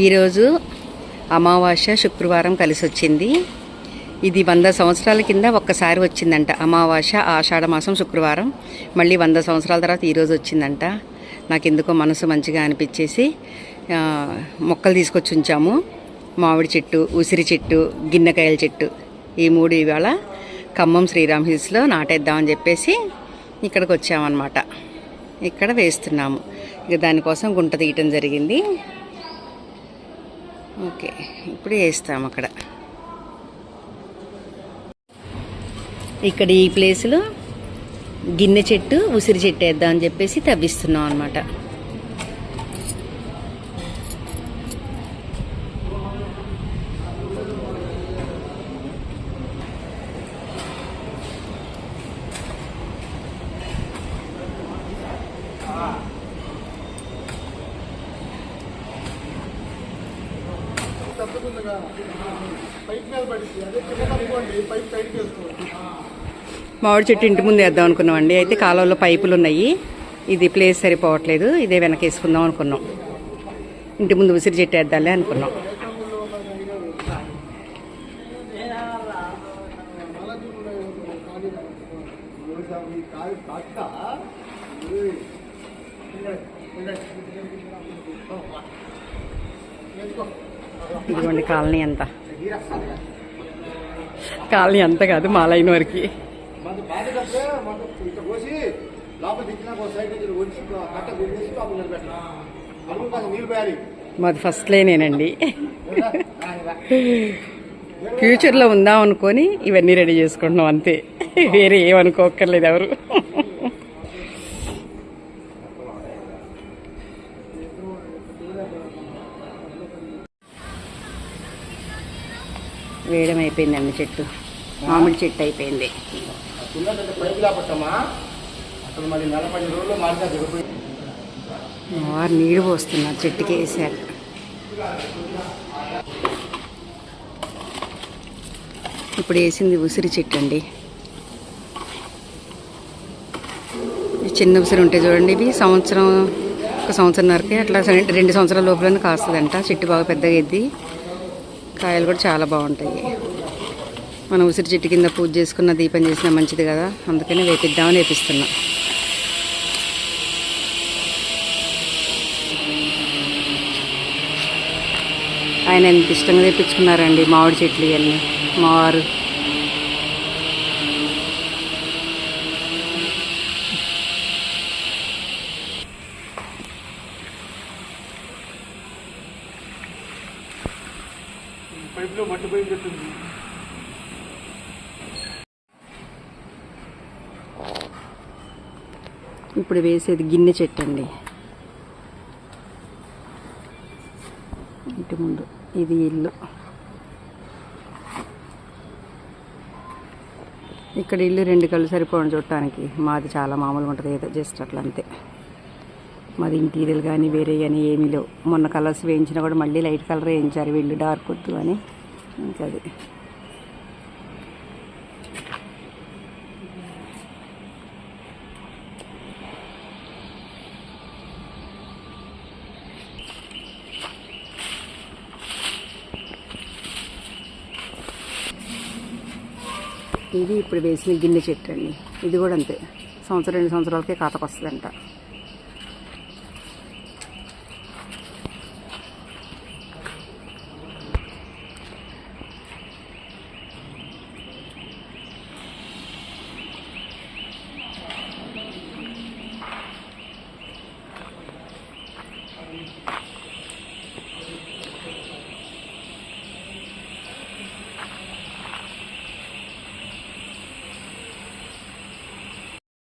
ఈరోజు అమావాస్య శుక్రవారం కలిసి వచ్చింది ఇది వంద సంవత్సరాల కింద ఒక్కసారి వచ్చిందంట. అమావాస్య ఆషాఢ మాసం శుక్రవారం. మళ్ళీ వంద సంవత్సరాల తర్వాత ఈరోజు వచ్చిందంట. నాకు ఎందుకో మనసు మంచిగా అనిపించేసి మొక్కలు తీసుకొచ్చి ఉంచాము. మామిడి చెట్టు ఉసిరి చెట్టు గిన్నెకాయల చెట్టు. ఈ మూడు ఇవాళ ఖమ్మం శ్రీరామ్ హిల్స్లో నాటేద్దామని చెప్పేసి ఇక్కడికి వచ్చామన్నమాట ఇక్కడ వేస్తున్నాము. ఇక దానికోసం గుంట తీయటం జరిగింది. ఓకే ఇప్పుడు వేస్తాం అక్కడ. ఇక్కడ ఈ ప్లేస్లో గిన్నె చెట్టు ఉసిరి చెట్టు వేద్దాం అని చెప్పేసి తవ్విస్తున్నాం అనమాట పైప్ మీద పడింది అదే కింద అనుకోండి పైప్ టైట్ చేసుకోండి మామిడి చెట్టు ఇంటి ముందు వేద్దాం అనుకున్నామండి అయితే కాలువలో పైపులు ఉన్నాయి ఇది ప్లేస్ సరిపోవట్లేదు ఇదే వెనకేసుకుందాం అనుకున్నాం ఇంటి ముందు ఉసిరి చెట్టు వేద్దాంలే అనుకున్నాం ఇదిగోండి కాలనీ అంతా. కాలనీ అంతా కాదు మా లైన్ వరకు. మాది ఫస్ట్ లైనేనండి. ఫ్యూచర్లో ఉందాం అనుకొని ఇవన్నీ రెడీ చేసుకుంటున్నాం అంతే. వేరే ఏమనుకోక్కర్లేదు ఎవరు. వేయడం అయిపోయిందండి చెట్టు. మామిడి చెట్టు అయిపోయింది. వారు నీరు పోస్తున్నారు చెట్టుకి వేసారు. ఇప్పుడు వేసింది ఉసిరి చెట్టు అండి. చిన్న ఉసిరి ఉంటాయి చూడండి ఇవి సంవత్సరం ఒక సంవత్సరంన్నరకే అట్లా సరే రెండు సంవత్సరాల లోపలనే కాస్తుందంట. చెట్టు బాగా పెద్దగా ఎద్ది కాయలు కూడా చాలా బాగుంటాయి. మనం ఉసిరి చెట్టు కింద పూజ చేసుకున్న దీపం చేసినా మంచిది కదా. అందుకని వేపిద్దామని వేపిస్తున్నాం. ఆయన ఎంత ఇష్టంగా తెప్పించుకున్నారండి మామిడి చెట్లు ఇవన్నీ. మారు వారు పైపులో మట్టి పోయి ఇప్పుడు వేసేది గిన్నె చెట్టు అండి. ఇంటి ముందు ఇది ఇల్లు. ఇక్కడ ఇల్లు రెండు కళ్ళు సరిపోవడం చూడటానికి మాది చాలా మామూలుగా ఉంటుంది ఏదో జస్ట్ అట్లా అంతే మాది ఇంటీరియల్ కానీ వేరే కానీ ఏమీ లేవు. మొన్న కలర్స్ వేయించినా కూడా మళ్ళీ లైట్ కలర్ వేయించారు వీళ్ళు డార్క్ వద్దు అని. ఇంకా అది. ఇది ఇప్పుడు వేసిన గిన్నె చెట్టు అండి. ఇది కూడా అంతే. సంవత్సరం రెండు సంవత్సరాలకే కాతకు వస్తుందంట.